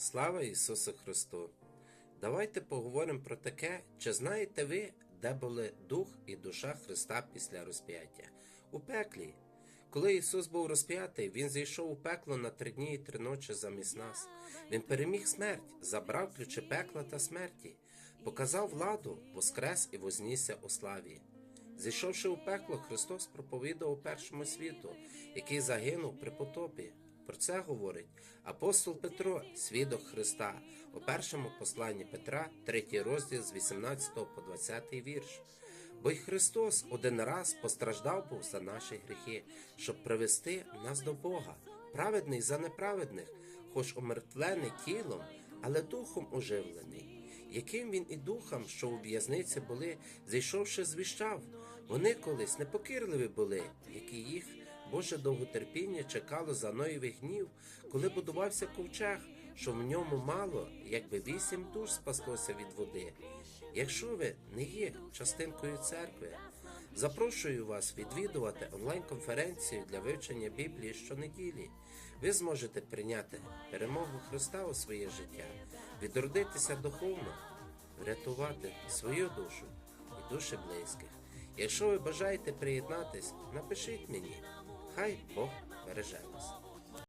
Слава Ісусу Христу! Давайте поговоримо про таке, чи знаєте ви, де були дух і душа Христа після розп'яття? У пеклі. Коли Ісус був розп'ятий, Він зійшов у пекло на три дні і три ночі замість нас. Він переміг смерть, забрав ключі пекла та смерті, показав владу, воскрес і вознісся у славі. Зійшовши у пекло, Христос проповідав першому світу, який загинув при потопі. Про це говорить апостол Петро, свідок Христа, у першому посланні Петра, третій розділ з 18 по 20 вірш. Бо й Христос один раз постраждав був за наші гріхи, щоб привести нас до Бога, праведний за неправедних, хоч умертвлений тілом, але духом оживлений яким він і духом, що у в'язниці були, зайшовши, звіщав. Вони колись непокірливі були, які їх Боже довготерпіння чекало за Ноєвих гнів, коли будувався ковчег, що в ньому мало, якби вісім душ спаслося від води. Якщо ви не є частинкою церкви, запрошую вас відвідувати онлайн-конференцію для вивчення Біблії щонеділі. Ви зможете прийняти перемогу Христа у своє життя, відродитися духовно, врятувати свою душу і душі близьких. Якщо ви бажаєте приєднатись, напишіть мені. Хай Бог береже вас.